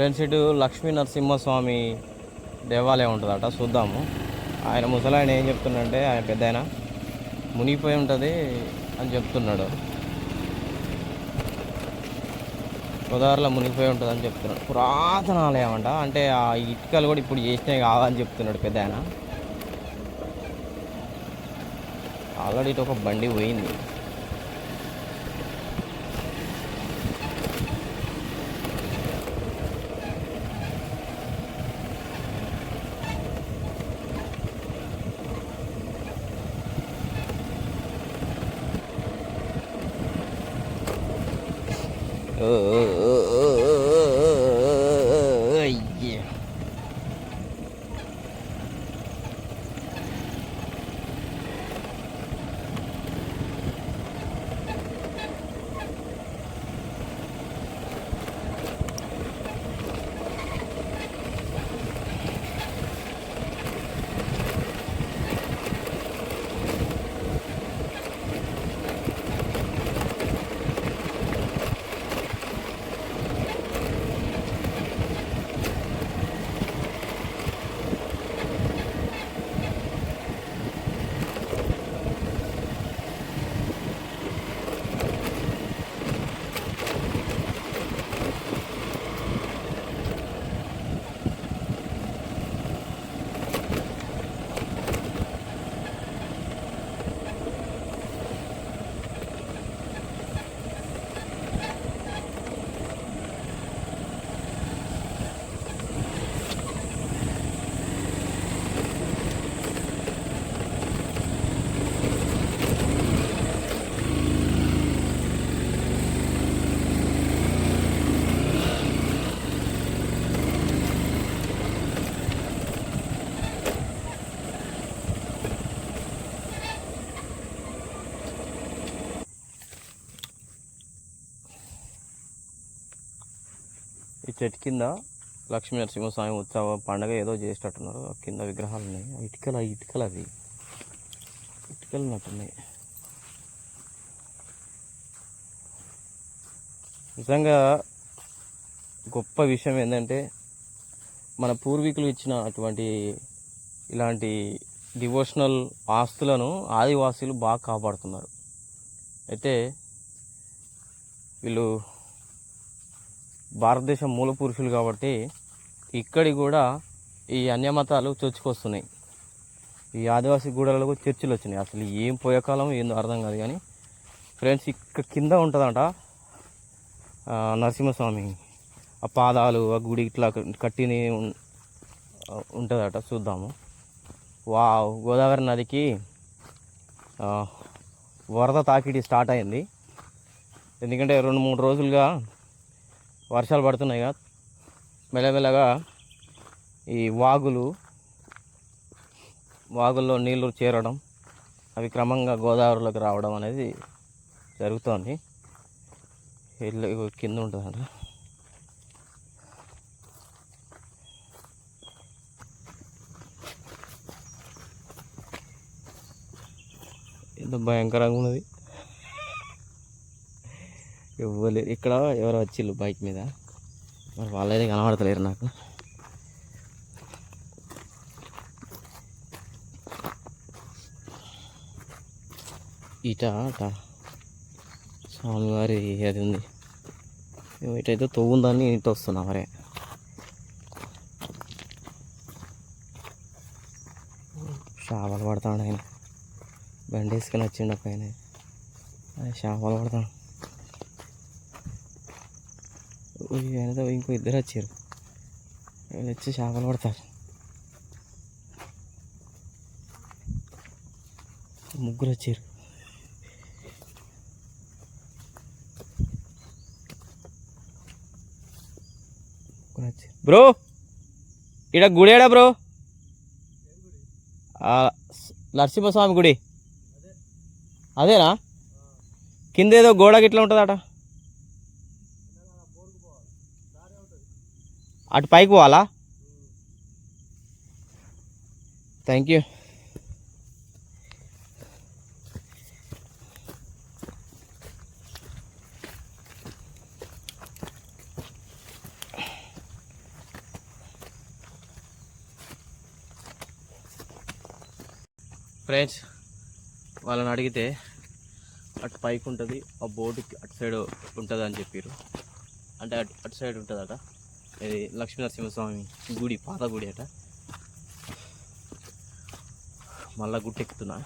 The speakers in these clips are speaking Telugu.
ఫ్రెండ్స్ ఇటు లక్ష్మీ నరసింహస్వామి దేవాలయం ఉంటుందట చూద్దాము. ఆయన ముసలాయన ఏం చెప్తున్నాడంటే ఆయన పెద్ద ఆయన మునిగిపోయి ఉంటుంది అని చెప్తున్నాడు. గోదావరిలో మునిగిపోయి ఉంటుంది అని చెప్తున్నాడు. పురాతన ఆలయం అంట. అంటే ఆ ఇటుకలు కూడా ఇప్పుడు చేసినవి కాదని చెప్తున్నాడు పెద్ద ఆయన ఆల్రెడీ ఇటు ఒక బండి పోయింది. 呃呃呃 చెట్టు కింద లక్ష్మీ నరసింహస్వామి ఉత్సవ పండగ ఏదో చేసేటట్టున్నారు. కింద విగ్రహాలు ఉన్నాయి. ఇటుకలు ఆ ఇటుకలు అవి. ఇటుకలు ఉన్నట్టున్నాయి నిజంగా గొప్ప విషయం ఏంటంటే మన పూర్వీకులు ఇచ్చిన అటువంటి ఇలాంటి డివోషనల్ ఆస్తులను ఆదివాసీలు బాగా కాపాడుతున్నారు. అయితే వీళ్ళు భారతదేశం మూల పురుషులు కాబట్టి ఇక్కడి కూడా ఈ అన్యమతాలు చొచ్చుకొస్తున్నాయి. ఈ ఆదివాసీ గూడలలో చర్చిలు వచ్చినాయి. అసలు ఏం పోయే కాలం ఏందో అర్థం కాదు కానీ ఫ్రెండ్స్ ఇక్కడ కింద ఉంటుందంట నరసింహస్వామి. ఆ పాదాలు ఆ గుడి ఇట్లా కట్టిని ఉంటుందట చూద్దాము. వా గోదావరి నదికి వరద తాకిడి స్టార్ట్ అయింది. ఎందుకంటే రెండు మూడు రోజులుగా వర్షాలు పడుతున్నాయి కదా. మెల్లమెల్లగా ఈ వాగులు వాగుల్లో నీళ్ళు చేరడం అవి క్రమంగా గోదావరిలోకి రావడం అనేది జరుగుతోంది. ఇల్లు కింద ఉంటుందంట ఎంత భయంకరంగా ఉన్నది. ఇవ్వలేదు ఇక్కడ ఎవరు వచ్చిళ్ళు బైక్ మీద. మరి వాళ్ళైతే కనబడతలేరు నాకు. ఇట అట. స్వామివారి అది ఉంది. మేము ఇటైతే తవ్వుందని ఇంటి వస్తున్నాం మరే. చేపలు పడతాడు ఆయన. బండి వేసుకొని వచ్చిండు ఒక ఆయన చేపలు పడతాడు. ఆయనతో ఇంకో ఇద్దరు వచ్చారు. వీళ్ళు వచ్చి చేపలు పడతారు. ముగ్గురు వచ్చారు. వచ్చారు. బ్రో ఇక్కడ గుడి ఏడా బ్రో? నరసింహస్వామి గుడి. అదేనా? కింద ఏదో గోడ గిట్లా ఉంటుందట. అటు పైకి పోవాలా? థ్యాంక్ యూ ఫ్రెండ్స్ వాళ్ళని అడిగితే అటు పైకి ఉంటుంది ఆ బోర్డుకి అటు సైడ్ ఉంటుంది అని చెప్పారు అంటే అటు అటు సైడ్ ఉంటుందట. ఇది లక్ష్మీనరసింహస్వామి గుడి పాత గుడి అట. మళ్ళా గుట్టెక్కుతున్నా.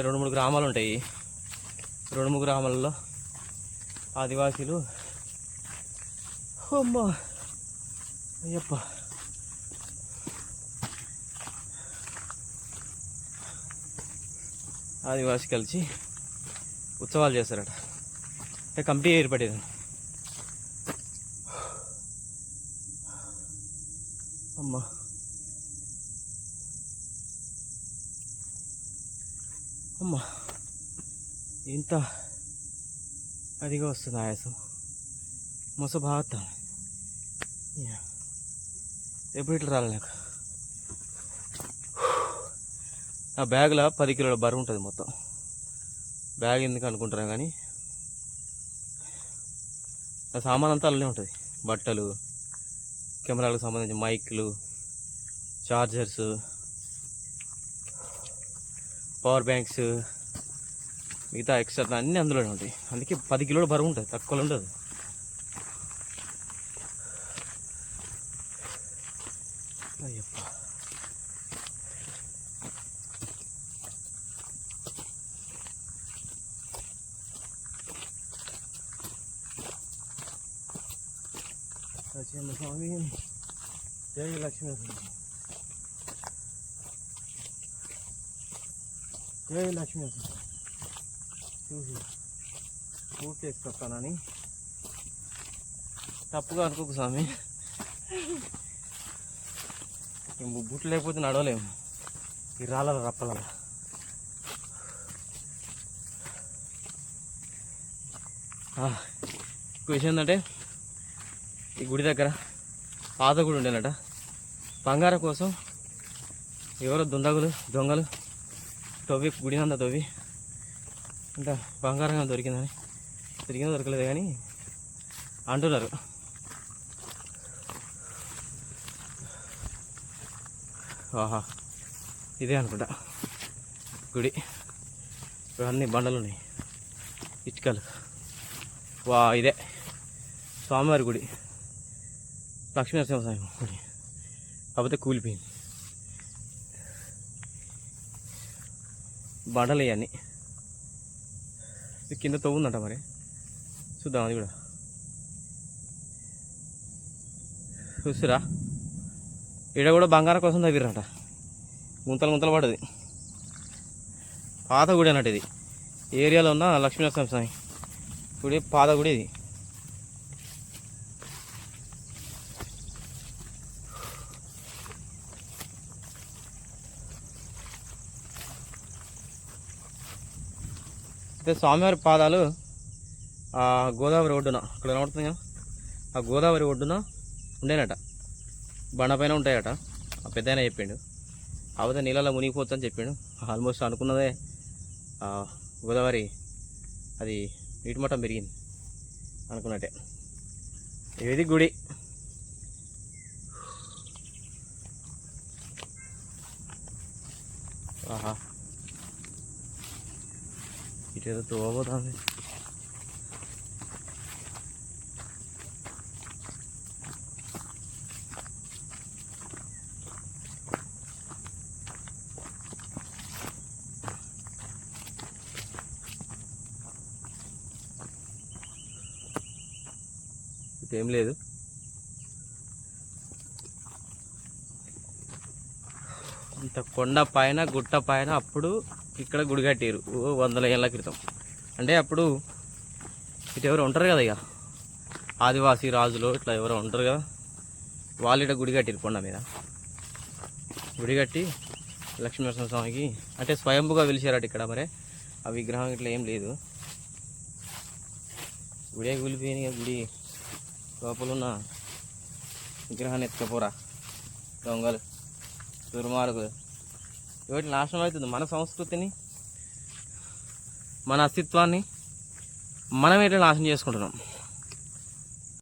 రెండు మూడు గ్రామాలు ఉంటాయి. రెండు మూడు గ్రామాలలో ఆదివాసీలు. అమ్మా! అయ్యప్ప! ఆదివాసి కలిసి ఉత్సవాలు చేస్తారట. అంటే కమిటీ ఏర్పడేది. అమ్మా! ఇంత అదిగా వస్తుంది ఆయాసం. మొస బాగా ఎప్పుడు ఇట్లా రాలే నాకు? నా బ్యాగ్లో పది కిలోల బరువు ఉంటుంది మొత్తం. బ్యాగ్ ఎందుకు అనుకుంటున్నాను కానీ నా సామాన్ అంతా అలానే ఉంటుంది. బట్టలు కెమెరాలకు సంబంధించిన మైక్లు చార్జర్స్ పవర్ బ్యాంక్స్ మిగతా ఎక్స్ట్రా అన్నీ అందులోనే ఉంటాయి. అందుకే పది కిలోలు బరువు ఉంటుంది తక్కువలో ఉండదు. అయ్యప్ప. స్వామి జై లక్ష్మణ లక్ష్మీ. చూసి పూర్తి వేసుకొస్తానని. తప్పుగా అనుకోకు స్వామి. మేము బుట్లు లేకపోతే నడవలేము. ఈ రాళ్ళ రప్పల ఇంకో విషయం ఏంటంటే ఈ గుడి దగ్గర పాత గుడి ఉండేనట. బంగారం కోసం ఎవరో దుండగులు దొంగలు తవ్వి గుడి తవ్వి ఇంకా బంగారంగా దొరికిందని. దొరికిందో దొరకలేదు కానీ అంటున్నారు. ఆహా ఇదే అనుకుంటా. గుడి. ఇప్పుడు అన్ని బండలు ఉన్నాయి. ఇటుకలు. వా ఇదే. స్వామివారి గుడి. లక్ష్మీనరసింహస్వామి గుడి. కాకపోతే కూలిపోయింది. బండలు ఇవన్నీ. ఇది కింద తవ్వుందంట మరి. చూద్దాం అది కూడా. చూసిరా? ఈడ కూడా బంగారం కోసం తవ్విరంట గుంతలు గుంతలు పడది పాత గుడి అన్నట్టు ఇది. ఏరియాలో ఉన్న లక్ష్మీనరసింహ స్వామి గుడి పాత గుడి ఇది. అయితే స్వామివారి పాదాలు ఆ గోదావరి ఒడ్డున అక్కడ కనబడుతుంది కదా? ఆ గోదావరి ఒడ్డున ఉండేనట. బండ పైన ఉంటాయట. ఆ పెద్దయన చెప్పిండు అవతే నీళ్ళలో మునిగిపోతుందని అని చెప్పిండు. ఆల్మోస్ట్ అనుకున్నదే గోదావరి అది నీటి మట్టం పెరిగింది అనుకున్నట్టే. ఇది గుడి? ఆహా. ఇటేదో తోబోతుంది ఏం లేదు. ఇంత కొండ పైన గుట్ట పైన అప్పుడు ఇక్కడ గుడి కట్టారు. ఓ వందల ఏళ్ళ క్రితం. అంటే అప్పుడు ఇటు ఎవరు ఉంటారు కదా ఇక. ఆదివాసీ రాజులు ఇట్లా ఎవరో ఉంటారు కదా. వాళ్ళు ఇట్లా గుడి కట్టారు కొండ మీద. గుడి కట్టి లక్ష్మీనరసింహ స్వామికి అంటే స్వయంభుగా పిలిచారట ఇక్కడ మరి. ఆ విగ్రహం ఇట్లా ఏం లేదు. గుడి కూలిపోయిన గుడి లోపల ఉన్న విగ్రహాన్ని ఎత్తుకపోరా. దొంగలు. దుర్మార్గులు. ఇవాటి నాశనం అవుతుంది? మన సంస్కృతిని మన అస్తిత్వాన్ని మనం ఎట్లా నాశనం చేసుకుంటున్నాం?